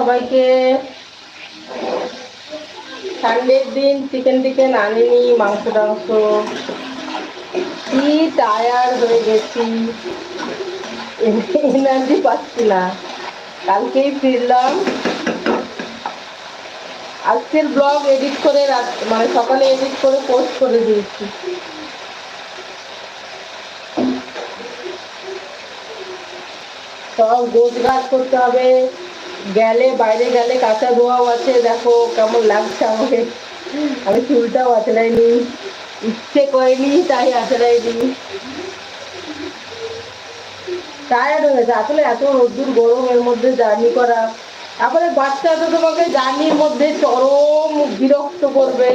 সবাইকে। সানডের দিন চিকেন টিকেন আনিনি, মাংস টাংস কি টায়ার্ড হয়ে গেছি। এনার্জি পাচ্ছি না। কালকেই ফিরলাম। আজকের ব্লগ এডিট করে মানে সকালে এডিট করে পোস্ট করে দিয়েছি। সব গোছ গাছ করতে হবে। গেলে, বাইরে গেলে কাঁচা ধোয়াও আছে, দেখো কেমন লাগছে আমাকে। আমি চুলটাও আঁচড়াইনি, ইচ্ছে করেনি, তাই আঁচড়াইনি। টায়ার্ড হয়ে গেছে আসলে এত রোদ্দুর গরমের মধ্যে জার্নি করা। তারপরে বাচ্চা তো তোমাকে জার্নির মধ্যে চরম বিরক্ত করবে,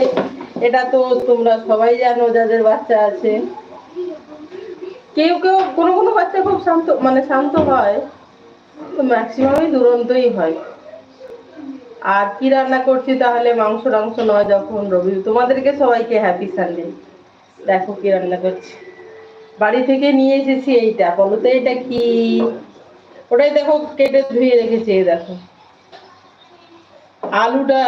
এটা তো তোমরা সবাই জানো, যাদের বাচ্চা আছে। কেউ কেউ, কোনো কোনো বাচ্চা খুব শান্ত মানে শান্ত হয়। ম্যাক্সিমামই দুরন্তই হয়। আর কি রান্না করছি তাহলে মাংস টাংস নয় যখন রবি তোমাদেরকে সবাইকে হ্যাপি সানডে দেখো কি রান্না করছি। বাড়ি থেকে নিয়ে এসেছি এইটা। বলো তো এটা কি? ওটাই দেখো কেটে ধুয়ে রেখেছি এই দেখো। আলুটা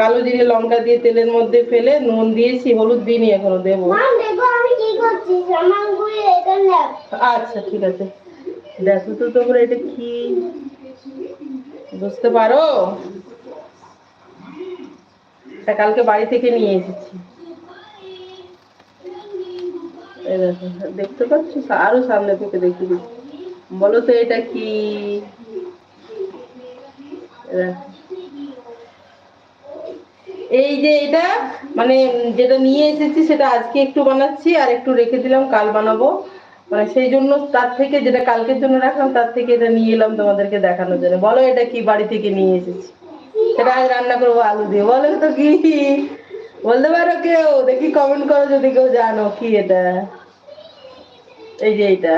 কালো জিরে লঙ্কা দিয়ে তেলের মধ্যে ফেলে নুন দিয়েছি হলুদ দিইনি এখনও দেবো। আচ্ছা ঠিক আছে। দেখো তো তোমরা এটা কি? বুঝতে পারো? কালকে বাড়ি থেকে নিয়ে এসেছি। দেখতে পাচ্ছ? আরও সামনে থেকে দিচ্ছি। বলো তো এটা কি? এই যে এটা মানে যেটা নিয়ে এসেছি, সেটা আজকে একটু বানাচ্ছি আর একটু রেখে দিলাম, কাল বানাবো। সেই জন্য তার থেকে যেটা কালকের জন্য রাখলাম, তার থেকে এটা নিয়ে এলাম তোমাদেরকে দেখানোর জন্য। বলো এটা কি বাড়ি থেকে নিয়ে এসেছি? সেটা আজ রান্না করব আলু দিয়ে। বলো তো কি? বলতে পারো কেউ? দেখি কমেন্ট করো যদি কেউ জানো কি এটা। এই যে এইটা।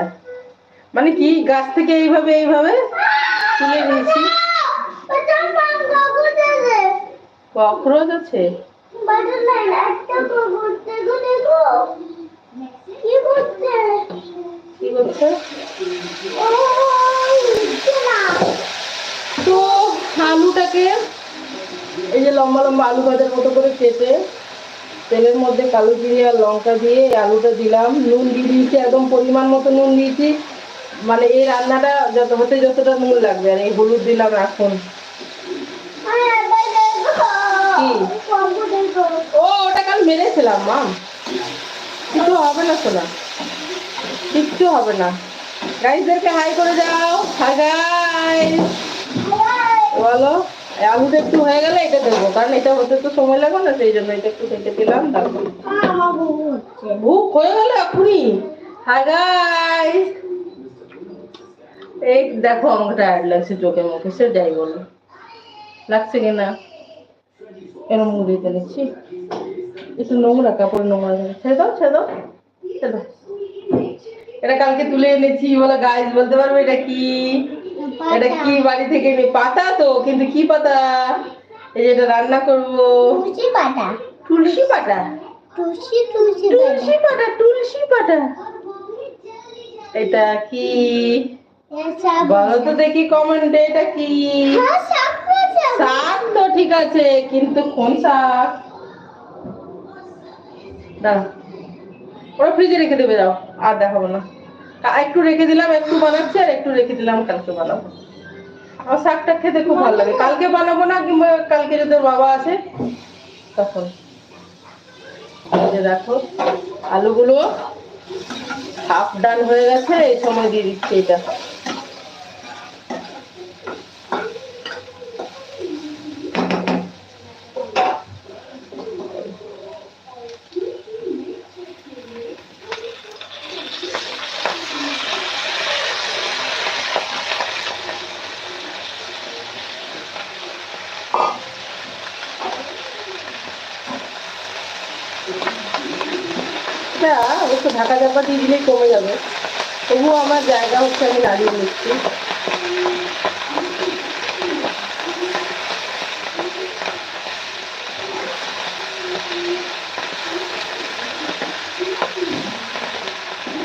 মানে কি? গাছ থেকে এইভাবে এইভাবে তুলে নিয়েছি। ককরোচ আছে বাজার নাই একটা কাগজ দেখো দেখো কি করছে তো আলুটাকে এই যে লম্বা লম্বা আলু ভাজার মতো করে কেটে তেলের মধ্যে কালো জিরে আর লঙ্কা দিয়ে আলুটা দিলাম। নুন দিয়ে দিয়েছি, একদম পরিমাণ মতো নুন দিয়েছি। মানে এই রান্নাটা যত হতে যতটা নুন লাগবে, আর এই হলুদ দিলাম এখন? ও ওটা কাল মেরেছিলাম, মা। কিছু হবে না শোনা। কিচ্ছু হবে না। গাইজদেরকে হাই করে যাও হাই গাইজ বলো আলুটা একটু হয়ে গেলে এটা দেবো, কারণ এটা হতে তো সময় লাগবে না, সেই জন্য এটা একটু কেটে দিলাম ভুক হয়ে গেল এখনই। হাই গাইজ এই দেখো আমাকে টায়ার্ড লাগছে চোখে মুখে, সে যাই বলো। লাগছে কিনা? এরম মুখ দিতে নিচ্ছি। একটু নোংরা কাপড় নোংরা। ছেড়ে দাও ছেড়ে দাও ছেড়ে দাও। এটা কালকে তুলে এনেছি বলে গাইজ বলতে পারবে এটা কি? এটা কি বাড়ি থেকে এনে পাতা তো কিন্তু কি পাতা? এই যে এটা রান্না করব। তুলসী পাতা। তুলসী পাতা? তুলসী তুলসী তুলসী পাতা তুলসী পাতা। এটা কি? বলো তো দেখি কমেন্টে এটা কি? হ্যাঁ শাক তো ঠিক আছে কিন্তু কোন শাক? দাঁড়া ওরা ফ্রিজে রেখে দেবে যাও আর দেখাবো না। একটু রেখে দিলাম, একটু বানাচ্ছি আর একটু রেখে দিলাম, কালকে বানাবো। আমার শাকটা খেতে খুব ভালো লাগে। কালকে বানাবো না, কিংবা কালকে যদি বাবা আসে, তখন। দেখো, আলুগুলো হাফ ডান হয়ে গেছে, এই সময় দিয়ে দিচ্ছি এটা একটু ঢাকা চাপা দিয়ে দিলেই কমে যাবে। তবুও আমার জায়গা হচ্ছে আমি দাঁড়িয়ে নিচ্ছি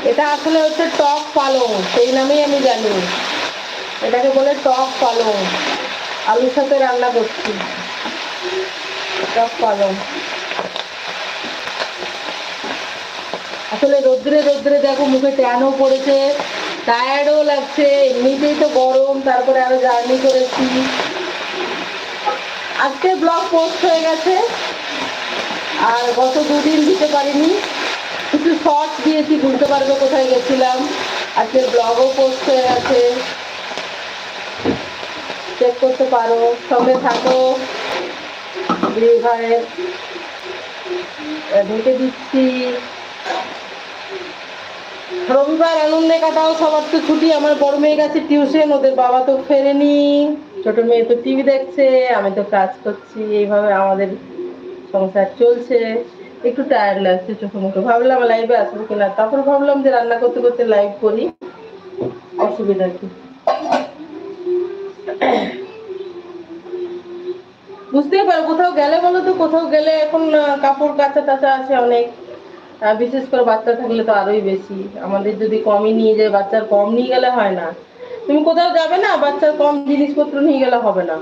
এটা আসলে হচ্ছে টক পালং, সেই নামেই আমি জানি। এটাকে বলে টক পালং। আলুর সাথে রান্না করছি। টক পালং। আসলে রোদ্রে রোদ্রে দেখো মুখে ট্যানও পড়েছে টায়ার্ডও লাগছে, এমনিতেই তো গরম, তারপরে আরও জার্নি করেছি। আজকে ব্লগ পোস্ট হয়ে গেছে, আর গত দুদিন দিতে পারিনি। কিছু শর্টস দিয়েছি বুঝতে পারবে কোথায় গেছিলাম। আজকে ব্লগও পোস্ট হয়ে গেছে। চেক করতে পারো, সঙ্গে থাকো। ভাইয়ের ঢেকে দিচ্ছি। রবিবার আনন্দে কাটাও, সবার তো ছুটি। আমার বড় মেয়ে গেছে টিউশন ওদের বাবা তো ফেরেনি। ছোট মেয়ে তো টিভি দেখছে, আমি তো কাজ করছি। এইভাবে আমাদের সংসার চলছে। একটু টায়ার্ড লাগছে, চোখে মুখে। ভাবলাম লাইভে আসব কিনা। তারপর ভাবলাম যে রান্না করতে করতে লাইভ করি। অসুবিধা কি? বুঝতেই পারো, কোথাও গেলে বলো তো, কোথাও গেলে এখন কাপড় কাচা টাচা আছে অনেক। বিশেষ করে বাচ্চা থাকলে তো আরোই বেশি। আমাদের যদি কমই নিয়ে যায়, বাচ্চার কম নিয়ে গেলে হয় না। তুমি কোথাও যাবে না, বাচ্চার কম জিনিসপত্র নিয়ে গেলে হবে না।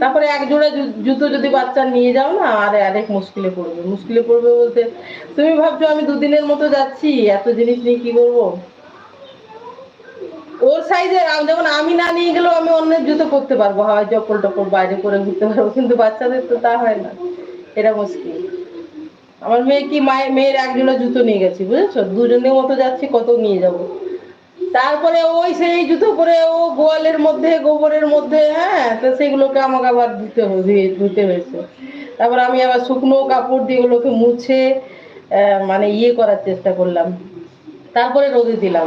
তারপরে এক জোড়া জুতো যদি বাচ্চা নিয়ে যাও না, আর আরেক মুশকিলে পড়বে। মুশকিলে পড়বে বলতে, তুমি ভাবছ আমি দুদিনের মতো যাচ্ছি, এত জিনিস নিয়ে কি করব? ওর সাইজের যেমন আমি না নিয়ে গেলেও আমি অন্যের জুতো পরতে পারব। হয় চপ্পল টপ্পল বাইরে করে ঘুরতে পারব, কিন্তু বাচ্চাদের তো তা হয় না। এটা মুশকিল। আমার মেয়ে কি মায়ের, মেয়ের এক জোড়া জুতো নিয়ে গেছি, বুঝেছ? দুজনের মতো যাচ্ছি, কত নিয়ে যাব। তারপরে ওই সেই জুতো পরে ও গোয়ালের মধ্যে, গোবরের মধ্যে হ্যাঁ তো সেগুলোকে আমাকে আবার ধুতে ধুতে হয়েছে। তারপর আমি আবার শুকনো কাপড় দিয়ে ওগুলোকে মুছে মানে ইয়ে করার চেষ্টা করলাম। তারপরে রোদে দিলাম।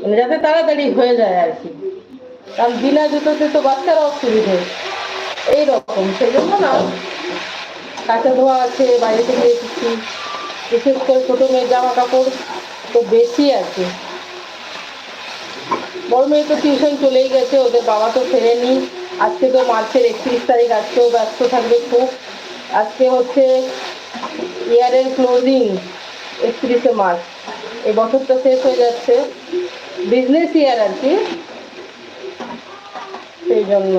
মানে যাতে তাড়াতাড়ি হয়ে যায় আর কি। কারণ বিনা জুতোতে তো বাচ্চারা অসুবিধে। এইরকম, সেই জন্য না কাঁচা ধোয়া আছে, বাইরে থেকে এসেছি। বিশেষ করে ছোটো মেয়ের জামা কাপড় তো বেশি আছে। বড় মেয়ে তো টিউশন চলেই গেছে, ওদের বাবা তো ফেরেনি। আজকে তো মার্চের একত্রিশ তারিখ, আজকেও ব্যস্ত থাকবে খুব। আজকে হচ্ছে ইয়ারের ক্লোজিং একত্রিশে মার্চ। এই বছরটা শেষ হয়ে যাচ্ছে। বিজনেস ইয়ার আর কি। সেই জন্য।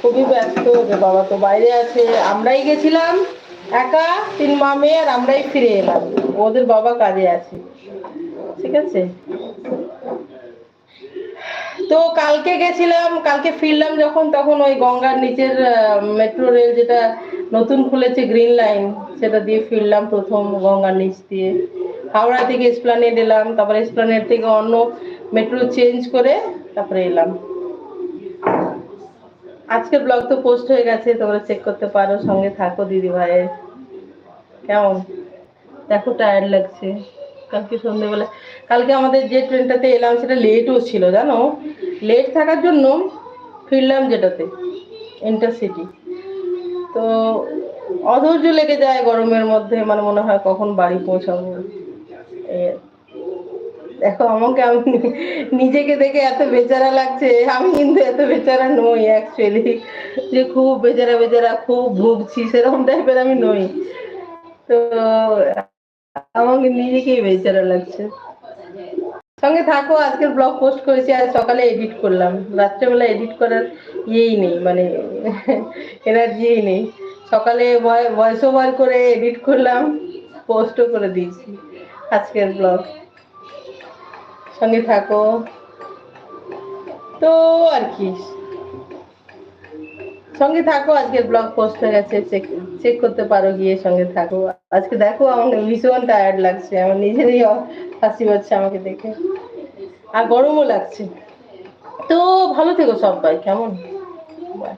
খুবই ব্যস্ত ওদের বাবা তো বাইরে আছে, আমরাই গেছিলাম একা, তিন মা মেয়ে, আর আমরাই ফিরে এলাম। ওদের বাবা কাজে আছে। ঠিক আছে? তো কালকে গেছিলাম, কালকে ফিরলাম যখন, তখন ওই গঙ্গার নিচের মেট্রো রেল যেটা নতুন খুলেছে গ্রিন লাইন সেটা দিয়ে ফিরলাম প্রথম গঙ্গার নিচ দিয়ে। হাওড়া থেকে এসপ্লানেড এলাম, তারপরে এসপ্লানেড থেকে অন্য মেট্রো চেঞ্জ করে তারপরে এলাম। আজকের ব্লগ তো পোস্ট হয়ে গেছে, তোমরা চেক করতে পারো, সঙ্গে থাকো দিদি ভাইয়ের। কেমন? দেখো টায়ার্ড লাগছে। কালকে সন্ধ্যেবেলা কালকে আমাদের যে ট্রেনটাতে এলাম, সেটা লেটও ছিল, জানো? লেট থাকার জন্য ফিরলাম যেটাতে ইন্টারসিটি তো অধৈর্য লেগে যায় গরমের মধ্যে মানে মনে হয় কখন বাড়ি পৌঁছাবো। দেখো, আমাকে আমি নিজেকে দেখে এত বেচারা লাগছে, আমি কিন্তু এত বেচারা নই অ্যাকচুয়ালি যে খুব বেচারা বেচারা, খুব ভুগছি, সেরকম টাইপের আমি নই। তো আমাকে নিজেকেই বেচারা লাগছে। সঙ্গে থাকো, আজকের ব্লগ পোস্ট করেছি আর সকালে এডিট করলাম। রাত্রেবেলা এডিট করার ইয়েই নেই মানে এনার্জিই নেই। সকালে ভয়েস ওভার করে এডিট করলাম পোস্টও করে দিয়েছি আজকের ব্লগ সঙ্গে থাকো। তো আর কি। সঙ্গে থাকো, আজকের ব্লগ পোস্ট হয়ে গেছে চেক চেক করতে পারো, গিয়ে সঙ্গে থাকো। আজকে দেখো আমাকে ভীষণ টায়ার্ড লাগছে, আমার নিজেরই হাসি পাচ্ছে আমাকে দেখে। আর গরমও লাগছে। তো ভালো থেকো সবাই, কেমন? বাই